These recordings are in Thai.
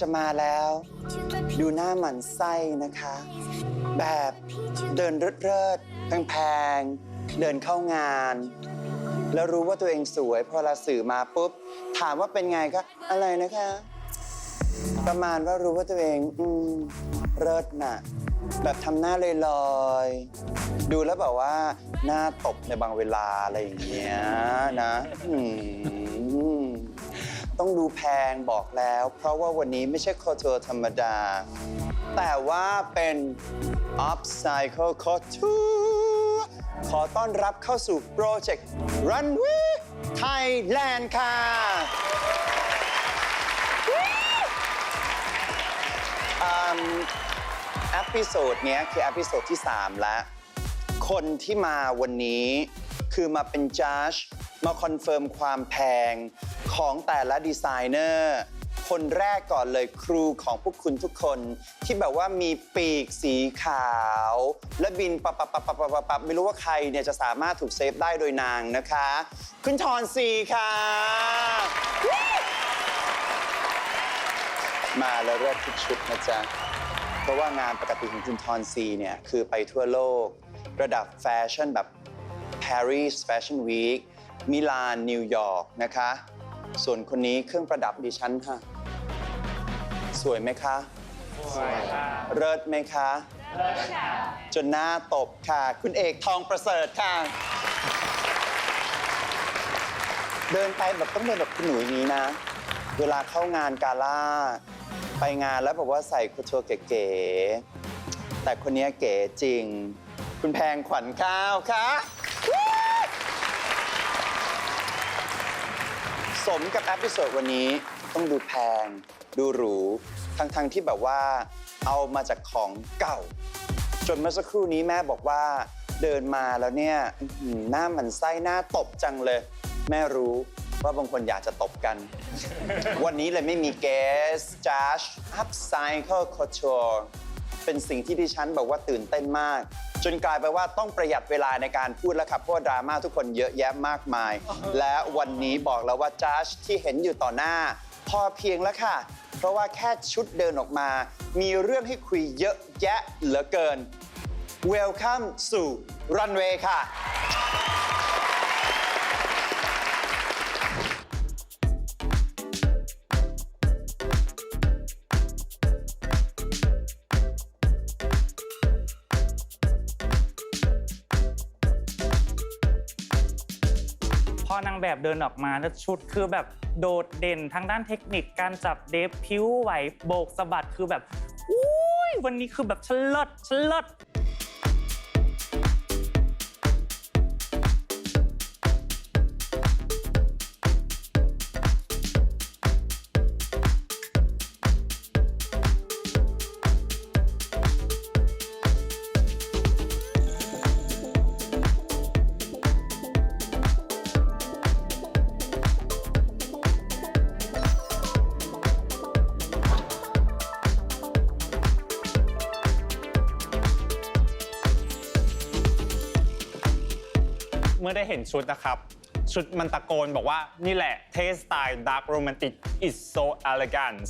จะมาแล้ว ดูหน้าหมันไส้นะคะ แบบเดินเริดๆแพงๆ เดินเข้างาน แล้วรู้ว่าตัวเองสวย พอเราสื่อมาปุ๊บ ถามว่าเป็นไงก็อะไรนะคะ ประมาณว่ารู้ว่าตัวเองอืมเลิศน่ะ แบบทำหน้าลอยๆ ดูแล้วแบบว่าหน้าตบในบางเวลาอะไรอย่างเงี้ยนะอืม ต้องดูแพงบอกแล้ว เพราะว่าวันนี้ไม่ใช่คอทัวร์ธรรมดา แต่ว่าเป็น Upcycle Couture ขอต้อนรับเข้าสู่โปรเจกต์ Runway Thailand ค่ะ เอพิโซดเนี้ยคือเอพิโซดที่ 3 แล้ว คนที่มาวันนี้คือมาเป็นจัดมาคอนเฟิร์มความแพง ของแต่ละดีไซเนอร์ คนแรกก่อนเลยครูของพวกคุณทุกคน ที่แบบว่ามีปีกสีขาว และบินปับปับปับปับปับปับปบไม่รู้ว่าใครเนี่ยจะสามารถถูกเซฟได้โดยนางนะคะ คุณทอนซีค่ะ มาแล้วเลือกทุกชุดนะจ๊ะ เพราะว่างานปกติของคุณทอนซีเนี่ย คือไปทั่วโลก ระดับแฟชั่นแบบ Paris Fashion Week มิลานนิวยอร์กนะคะ ส่วนคนนี้เครื่องประดับดิฉันค่ะ สวยไหมคะ สวยค่ะ เลิศไหมคะ เลิศค่ะ จนหน้าตบค่ะ คุณเอกทองประเสริฐค่ะ เดินไปแบบต้องเดินแบบคุณหนูอย่างนี้นะ เวลาเข้างานกาล่า ไปงานแล้วบอกว่าใส่คุโชเก๋ๆแต่คนนี้เก๋จริง คุณแพงขวัญข้าวคะ สมกับแอป i ิโซดวันนี้ต้องดูแพง ดูหรู ทั้งๆที่แบบว่า เอามาจากของเก่า จนเมื่อสักครู่นี้แม่บอกว่า เดินมาแล้วเนี่ยอื้อหือหน้าหมันไส้หน้าตบจังเลย แม่รู้ว่าบางคนอยากจะตบกัน วันนี้เลยไม่มีเกสจัช Upcycle Couture เป็นสิ่งที่ดิฉันบอกว่าตื่นเต้นมาก จนกลายไปว่าต้องประหยัดเวลาในการพูดแล้วครับเพราะว่าดราม่าทุกคนเยอะแยะมากมาย และวันนี้บอกแล้วว่าจัชที่เห็นอยู่ต่อหน้า พอเพียงแล้วค่ะ เพราะว่าแค่ชุดเดินออกมา มีเรื่องให้คุยเยอะแยะเหลือเกิน Welcome สู่ Runway ค่ะ อนางแบบเดินออกมาแล้วชุดคือแบบโดดเด่นทางด้านเทคนิคการจับเดฟผิวไหวโบกสะบัดคือแบบอุ้ยวันนี้คือแบบฉเลิศฉเลิศ มื่อได้เห็นชุดนะครับ ชุดมันตะโกนบอกว่านี่แหละเทสไตล์ dark romantic is so elegant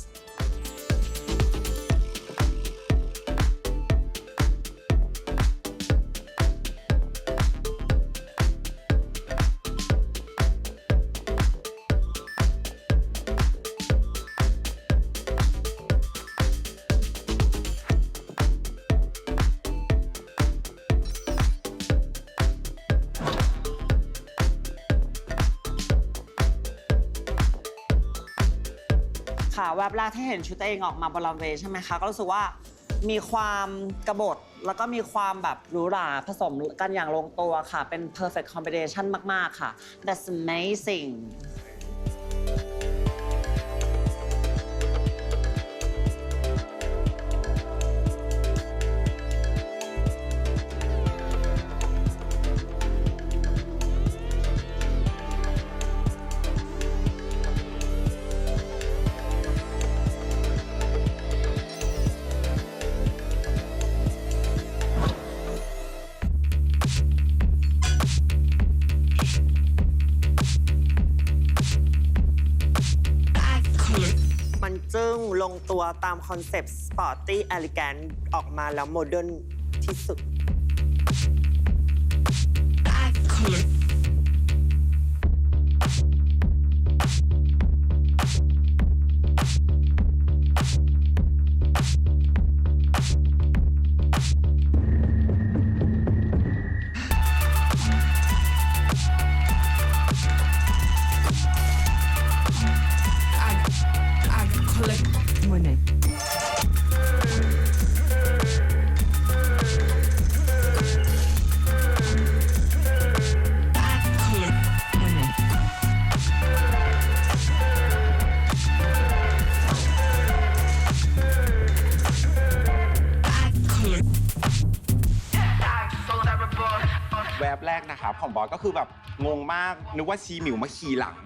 แวบแรกที่เห็นชุดตัวเองออกมาบนรันเวย์ใช่ไหมคะ ก็รู้สึกว่ามีความกระบฏแล้วก็มีความแบบหรูหราผสมกันอย่างลงตัวค่ะ เป็น perfect combination มาก ๆ ค่ะ that's amazing ึ่งลงตัวตามคอนเซปต์สปอร์ตี้อลิแกนออกมาแล้วโมเดิร์นที่สุด ครับของบอสก็คือแบบงงมากนึกว่าชีหมิวมาขี่หลัง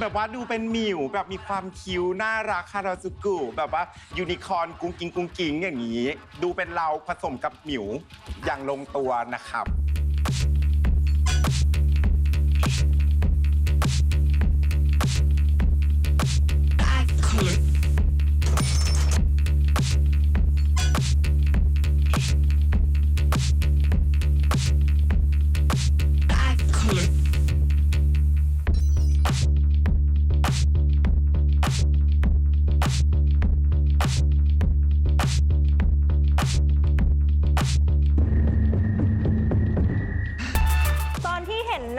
แบบว่าดูเป็นหมิวแบบมีความคิ้วน่ารักคาราจูกุแบบว่ายูนิคอร์นกุ้งกิ้งกุ้งกิ้งอย่างนี้ ดูเป็นเราผสมกับหมิวอย่างลงตัวนะครับ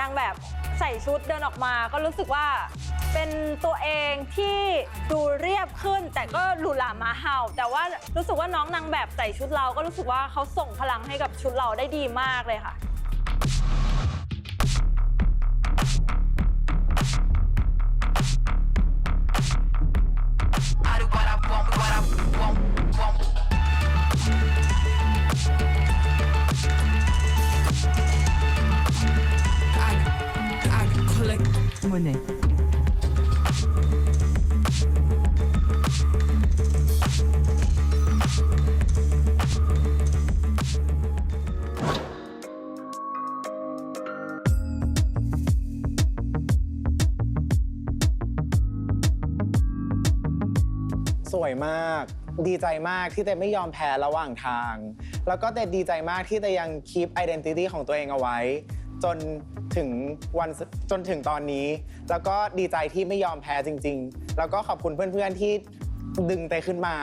นางแบบใส่ชุดเดินออกมา ก็รู้สึกว่าเป็นตัวเองที่ดูเรียบขึ้น แต่ก็หรูหรามาเห่า แต่ว่ารู้สึกว่าน้องนางแบบใส่ชุดเราก็รู้สึกว่าเขาส่งพลังให้กับชุดเราได้ดีมากเลยค่ะ Monet. สวยมาก ดีใจมากที่เต้ไม่ยอมแพ้ระหว่างทาง แล้วก็เต้ดีใจมากที่เต้ยังคีป identity ของตัวเองเอาไว้ จนถึงวันจนถึงตอนนี้ แล้วก็ดีใจที่ไม่ยอมแพ้จริง ๆ แล้วก็ขอบคุณเพื่อนๆที่ดึงเต้ขึ้นมา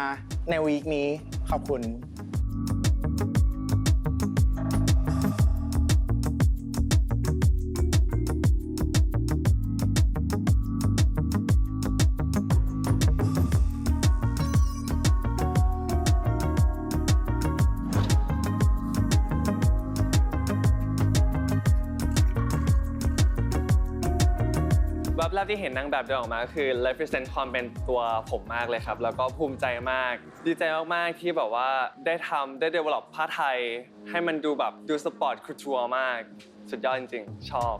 ในวีคนี้ขอบคุณ ที่เห็นนางแบบเดินออกมาก็คือ represent ความเป็นตัวผมมากเลยครับ แล้วก็ภูมิใจมาก ดีใจมาก ๆ ที่แบบว่าได้ทำได้ develop ผ้าไทย ให้มันดูแบบดูสปอร์ตคูทัวร์มาก สุดยอดจริง ๆ ชอบ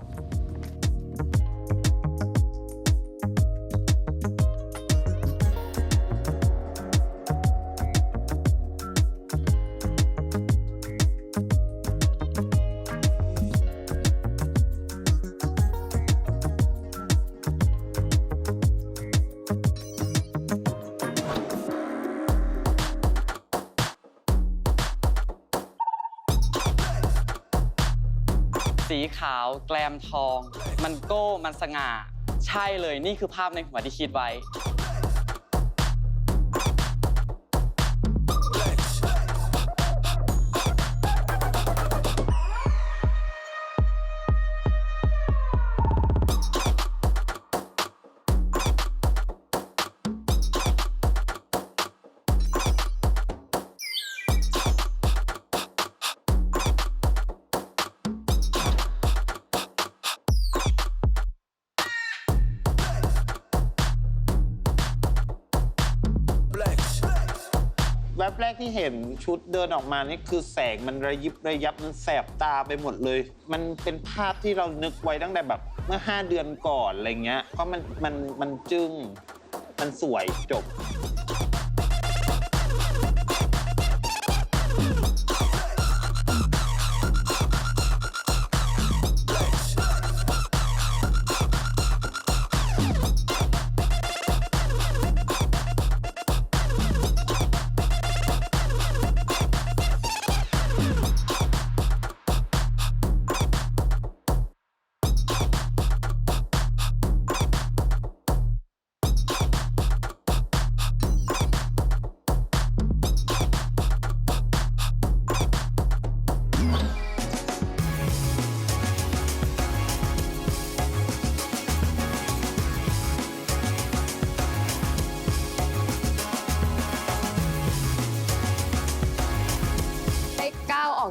สีขาวแกลมทอง มันโก้มันสง่า ใช่เลยนี่คือภาพในหัวที่คิดไว้ ที่เห็นชุดเดินออกมานี่คือแสงมันระยิบระยับมันแสบตาไปหมดเลย มันเป็นภาพที่เรานึกไว้ตั้งแต่แบบเมื่อ 5 เดือนก่อนอะไรเงี้ยเพราะมันมันมันจึง้งมันสวยจบ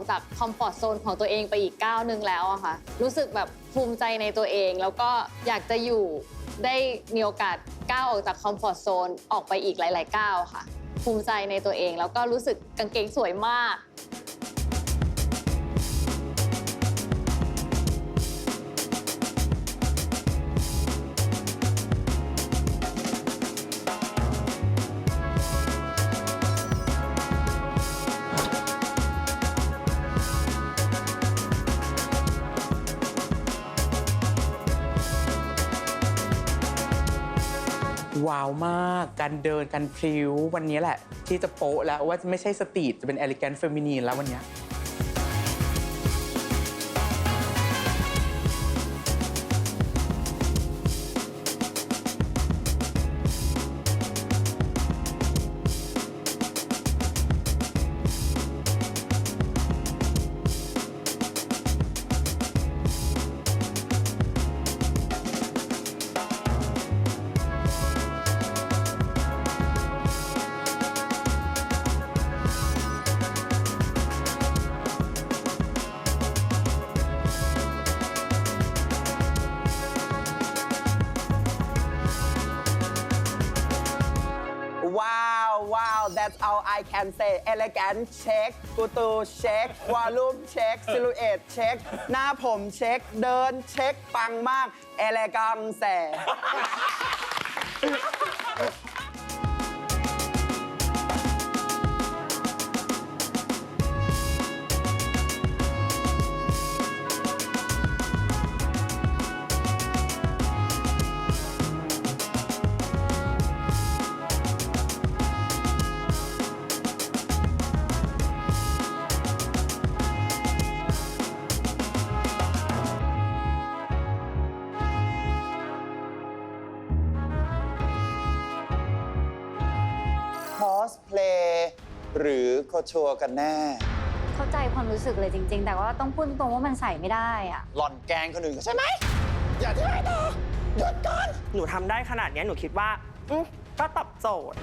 จากคอมฟอร์ทโซนของตัวเองไปอีกก้าวหนึ่งแล้วอะค่ะ รู้สึกแบบภูมิใจในตัวเอง แล้วก็อยากจะอยู่ได้มีโอกาสก้าวออกจากคอมฟอร์ทโซนออกไปอีกหลาย ๆ ก้าวค่ะ ภูมิใจในตัวเอง แล้วก็รู้สึกกางเกงสวยมาก ว้าวมาก การเดินการพริ้ววันนี้แหละ ที่จะโป๊ะแล้วว่าไม่ใช่สตรีทจะเป็นเอลิแกนต์เฟมินีนแล้ววันเนี้ย that's all I can say elegant check กูตูเช็ควอลลุ่มเช็คซิลูเอตเช็ค หน้าผมเช็ค เดินเช็ค ปังมาก elegant แส cosplay หรือโคชัวกันแน่ เข้าใจความรู้สึกเลยจริง ๆ แต่ว่าต้องพูดตรงๆว่ามันใส่ไม่ได้อะหล่อนแกล้งคนอื่นเขาใช่ไหม อย่าที่ไหนต่อหยุดก่อน หนูทำได้ขนาดเนี้ยหนูคิดว่าอืมก็ตอบโจทย์